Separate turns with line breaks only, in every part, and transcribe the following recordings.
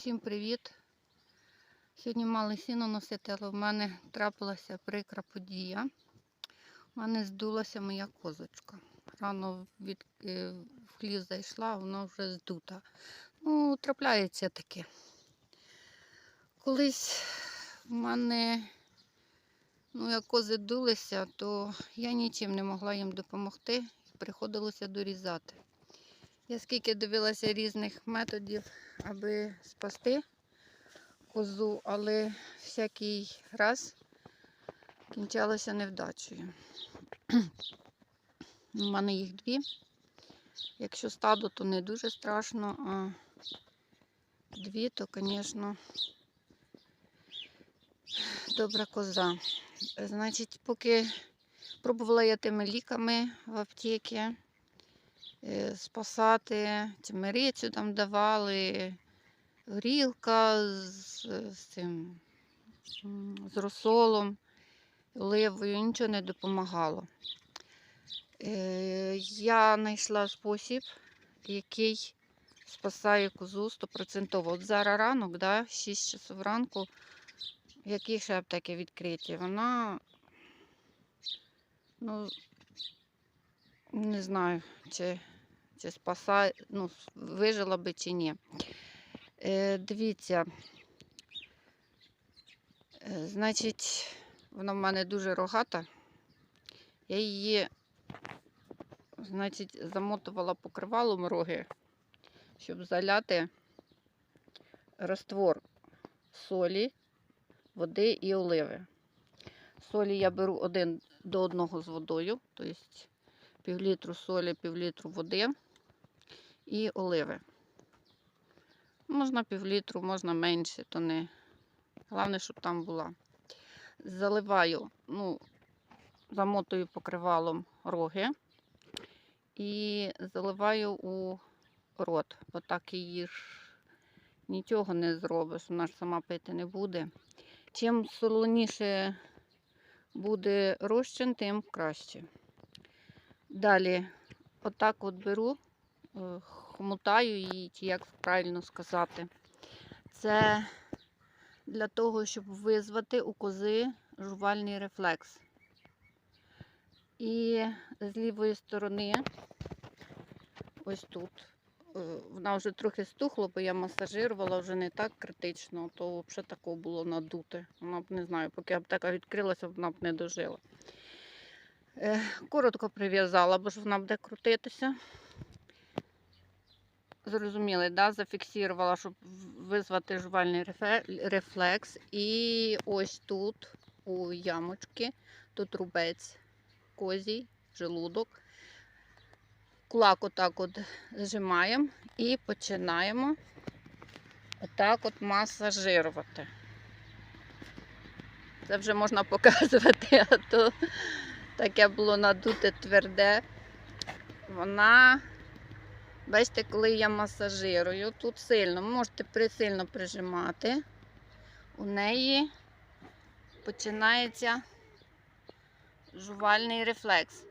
Усім привіт! Сьогодні мали сіно носити, але в мене трапилася прикра подія. У мене здулася моя козочка. Рано від, е, в хлів зайшла, вона вже здута. Ну, трапляється таке. Колись в мене, ну, як кози дулися, то я нічим не могла їм допомогти приходилося дорізати. Я скільки дивилася різних методів, аби спасти козу, але всякий раз кінчалося невдачею. У мене їх дві. Якщо стадо, то не дуже страшно, а дві, то, звісно, добра коза. Значить, поки пробувала я тими ліками в аптеці спасати, чимерицю там давали, горілка з, з цим з розсолом, оливою, нічого не допомагало. Е, Я знайшла спосіб, який спасає козу 100%. От зараз ранок, да, 6 часов ранку, які ще аптеки відкриті, вона, ну, не знаю, чи, чи спасає, ну, вижила би чи ні. Е, дивіться, е, значить, вона в мене дуже рогата. Я її, значить, замотувала покривалом роги, щоб заляти раствор солі, води і оливи. Солі я беру один до одного з водою, тобто півлітру солі, півлітру води і оливи. Можна півлітру, можна менше, то не. Головне, щоб там була. Заливаю, ну, замотую покривалом роги і заливаю у рот, бо так її ж нічого не зробиш, вона ж сама пити не буде. Чим солоніше буде розчин, тим краще. Далі, отак от беру, хомутаю її, чи як правильно сказати. Це для того, щоб визвати у кози жувальний рефлекс. І з лівої сторони, ось тут, е, вона вже трохи стухла, бо я масажирувала вже не так критично, то взагалі тако було надуте. Вона б не знаю, поки аптека відкрилася, вона б не дожила. Е, Коротко прив'язала, бо ж вона буде крутитися. Зрозуміли, да? зафіксувала, щоб визвати жувальний рефлекс. І ось тут, у ямочки, тут рубець козій, желудок. Кулак отак от зжимаємо і починаємо отак от масажирувати. Це вже можна показувати, а то таке було надуте тверде. Вона, бачите, коли я масажирую, тут сильно, можете присильно прижимати, у неї починається жувальний рефлекс.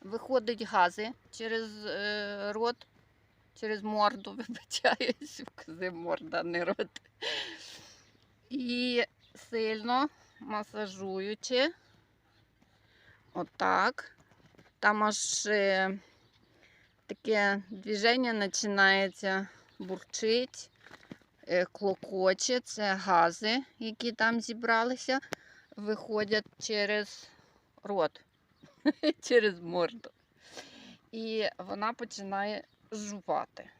Виходять гази через е, рот, через морду, вибачаюсь, в кози морда, не рот. І сильно масажуючи, отак, там аж е, таке движення починається бурчить е, клокоче, це гази, які там зібралися, виходять через рот, через морду. І вона починає жувати.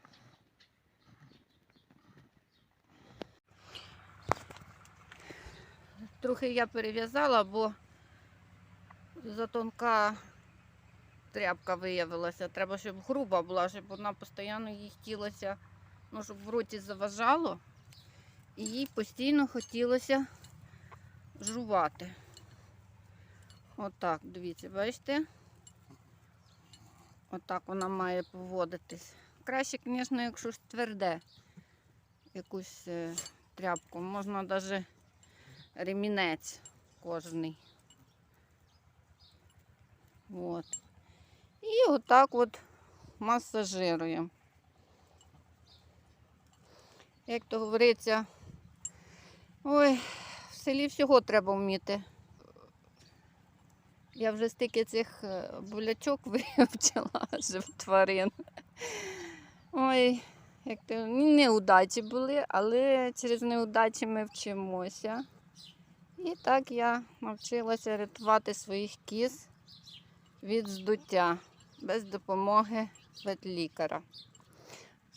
Трохи я перев'язала, бо затонка тряпка виявилася. Треба, щоб груба була, щоб вона постійно їй хотілося, ну, щоб в роті заважало. І їй постійно хотілося жувати. Отак, дивіться, бачите? Отак вона має поводитись. Краще, звісно, якщо ж тверде якусь е, тряпку. Можна навіть ремінець кожний. От. І отак от масажируємо. як то говориться, ой, в селі всього треба вміти. Я вже стільки цих е, болячок вивчила жив тварин. Ой, як то неудачі були, але через неудачі ми вчимося. І так я навчилася рятувати своїх кіз від здуття без допомоги ветлікаря.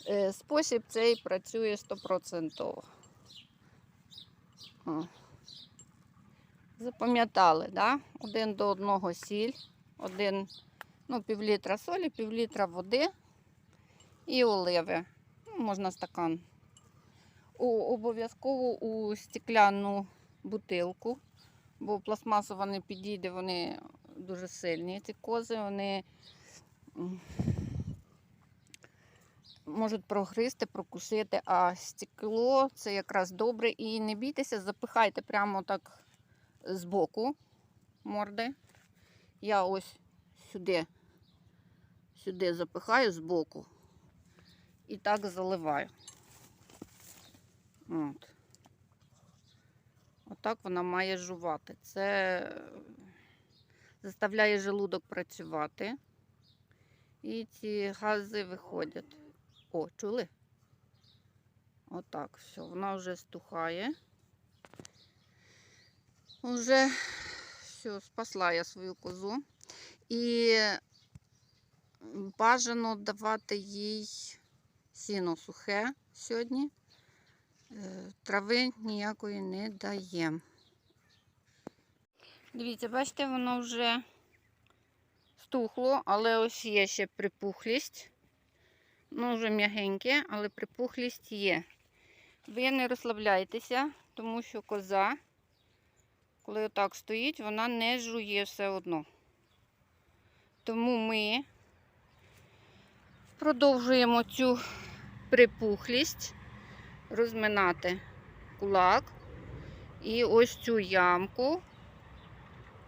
Е, Спосіб цей працює стопроцентово. Запам'ятали, да? один до одного сіль, один, ну, півлітра солі, півлітра води і оливи. Ну, можна стакан. Обов'язково у стекляну бутилку, бо пластмасова не підійде, вони дуже сильні. Ці кози, вони можуть прогризти, прокусити, а стекло це якраз добре. І не бійтеся, запихайте прямо так з боку морди. Я ось сюди, сюди запихаю з боку і так заливаю. От. Отак вона має жувати. Це е, заставляє желудок працювати. І ці гази виходять. О, чули? Отак, все, вона вже стухає. Уже все, спасла я свою козу. І бажано давати їй сіно сухе сьогодні. Е, Трави ніякої не даємо. Дивіться, бачите, воно вже стухло, але ось є ще припухлість. Ну, вже м'ягеньке, але припухлість є. Ви не розслабляйтеся, тому що коза, коли отак стоїть, вона не жує все одно. Тому ми продовжуємо цю припухлість розминати кулак і ось цю ямку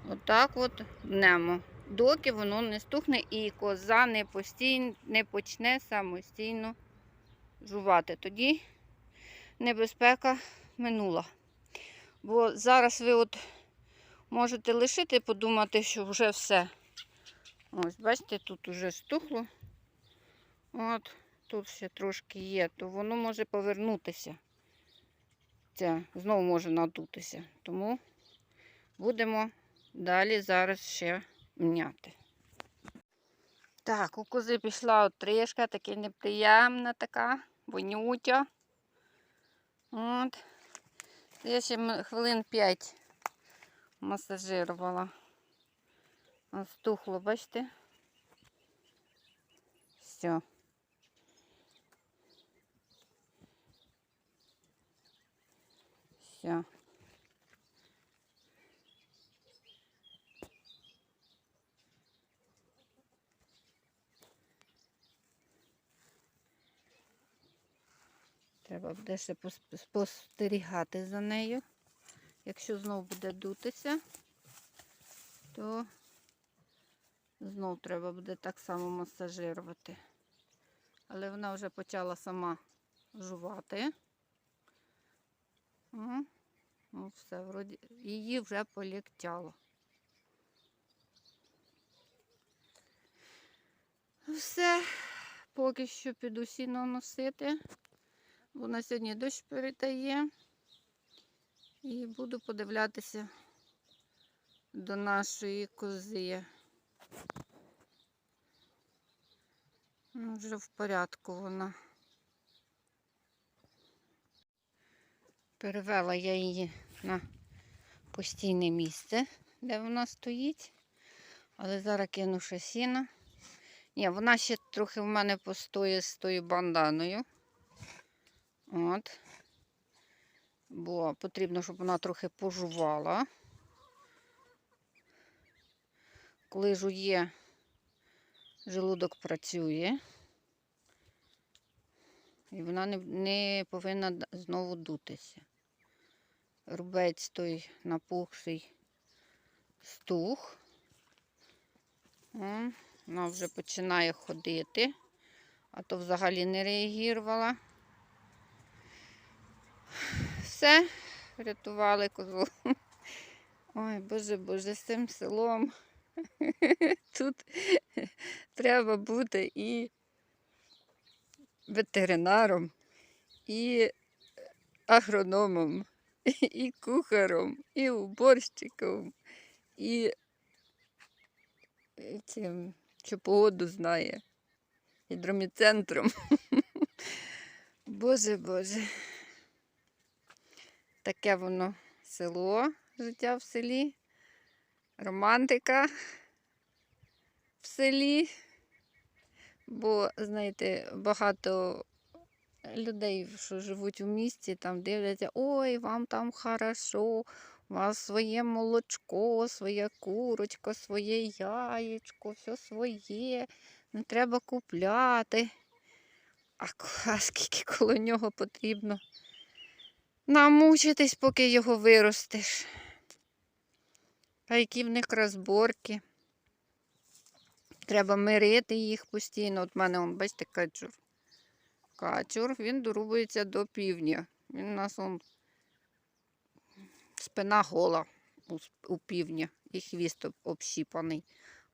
отак от мнемо, доки воно не стухне і коза не, постійно, не почне самостійно жувати. Тоді небезпека минула. Бо зараз ви от можете лишити і подумати, що вже все. Ось, бачите, тут вже стухло. От, тут ще трошки є, то воно може повернутися. Це знову може надутися. Тому будемо далі зараз ще мняти. Так, у кози пішла отрижка, таке неприємна така, вонюча. От. Я ще хвилин 5 масажирувала. Стухло, бачите? Все. Все. Треба буде ще спостерігати за нею. Якщо знов буде дутися, то знов треба буде так само масажирувати. Але вона вже почала сама жувати. Ну все, вроді, її вже полегчало. Все, поки що піду сіно носити, бо на сьогодні дощ перетає. І буду подивлятися до нашої кози. Ну, Вже в порядку вона. Перевела я її на постійне місце, де вона стоїть. Але зараз кину ще сіна. Ні, вона ще трохи в мене постоє з тою банданою. От. Бо потрібно, щоб вона трохи пожувала. Коли жує, желудок працює. І вона не, не повинна знову дутися. Рубець той напухший стух. Вона вже починає ходити, а то взагалі не реагувала. Все, врятували козу. Ой, боже, боже, з цим селом. Тут треба бути і ветеринаром, і агрономом, і кухаром, і уборщиком, і і цим, що погоду знає, гідроміцентром. Боже, Боже. Таке воно село, життя в селі, романтика в селі. Бо, знаєте, багато людей, що живуть у місті, там дивляться, ой, вам там хорошо, у вас своє молочко, своя курочка, своє яєчко, все своє, не треба купляти. А, скільки коло нього потрібно намучитись, поки його виростеш. А які в них розборки. Треба мирити їх постійно. От в мене, он, бачите, качур. Качур, він дорубується до півдня. Він у нас он, спина гола у, півдня і хвіст об- общіпаний.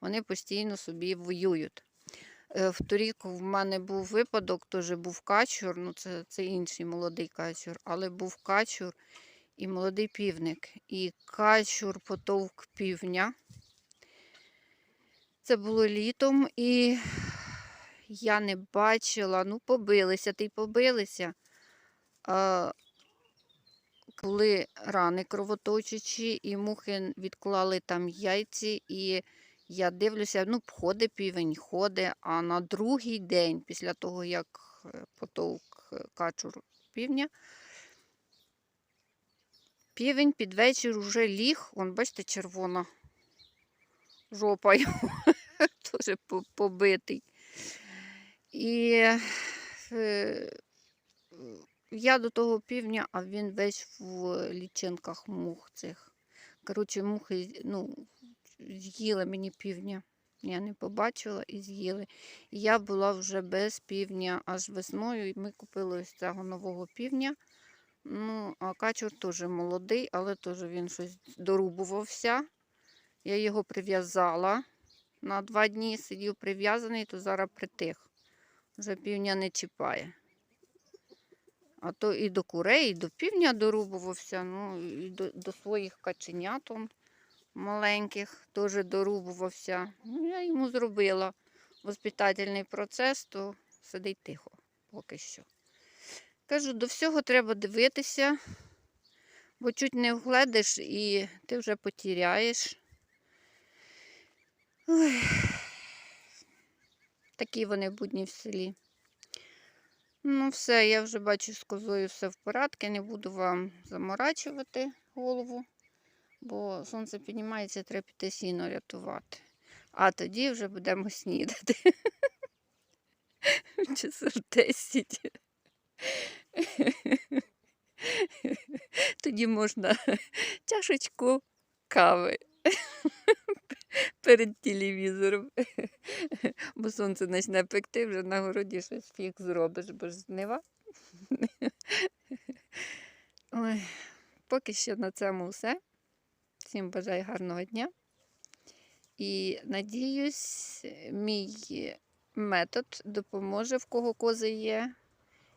Вони постійно собі воюють. Е, В торік в мене був випадок, теж був качур, ну це, це інший молодий качур, але був качур і молодий півник. І качур потовк півня. Це було літом, і я не бачила, ну, побилися, ти побилися. А, були рани кровоточачі, і мухи відклали там яйці, і я дивлюся, ну, ходить півень, ходить, а на другий день, після того, як е, потовк е, качур півня, півень під вечір уже ліг, вон, бачите, червона жопа його теж побитий. І е, я до того півня, а він весь в лічинках мух цих. Коротше, мухи ну, з'їли мені півня. Я не побачила і з'їли. Я була вже без півня аж весною, і ми купили ось цього нового півня. Ну, а качур теж молодий, але теж він щось дорубувався. Я його прив'язала на два дні, сидів прив'язаний, то зараз притих. Вже півня не чіпає. А то і до курей, і до півня дорубувався, ну, і до, до своїх каченят маленьких теж дорубувався. Ну, я йому зробила воспитательний процес, то сидить тихо поки що. Кажу, до всього треба дивитися, бо чуть не вгледиш і ти вже потіряєш. Ой. Такі вони будні в селі. Ну, все, я вже бачу з козою все в порядку, не буду вам заморачувати голову, бо сонце піднімається, треба піти сіно рятувати. А тоді вже будемо снідати. Часов 10. Тоді можна чашечку кави перед телевізором. Бо сонце почне пекти, вже на городі щось фіг зробиш, бо ж жнива. Ой, поки що на цьому все. Всім бажаю гарного дня. І надіюсь, мій метод допоможе, в кого кози є.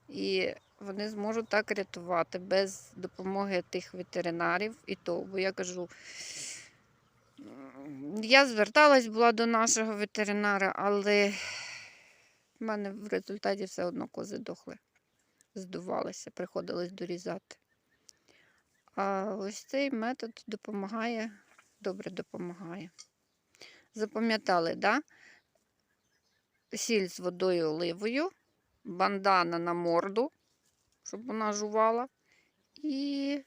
І вони зможуть так рятувати без допомоги тих ветеринарів і то. Бо я кажу, я зверталась була до нашого ветеринара, але в мене в результаті все одно кози дохли, здувалися, приходилось дорізати. А ось цей метод допомагає, добре допомагає. Запам'ятали, да? Сіль з водою оливою, бандана на морду, щоб вона жувала, і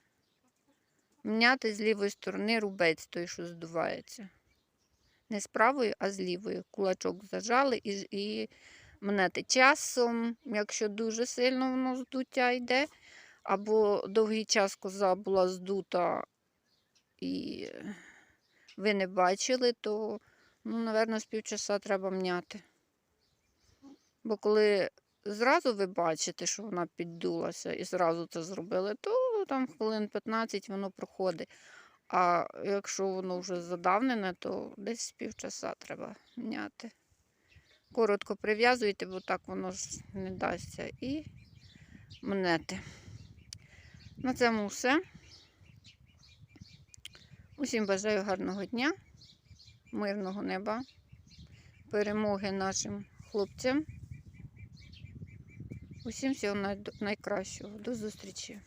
мняти з лівої сторони рубець той, що здувається. Не з правої, а з лівої. Кулачок зажали і, і мнете часом, якщо дуже сильно воно здуття йде, або довгий час коза була здута і ви не бачили, то, ну, напевно, з півчаса треба мняти. Бо коли зразу ви бачите, що вона піддулася і зразу це зробили, то там хвилин 15 воно проходить. А якщо воно вже задавнене, то десь з півчаса треба міняти. Коротко прив'язуйте, бо так воно ж не дасться. І мнете. На цьому все. Усім бажаю гарного дня, мирного неба, перемоги нашим хлопцям. Усім всього найкращого. До зустрічі!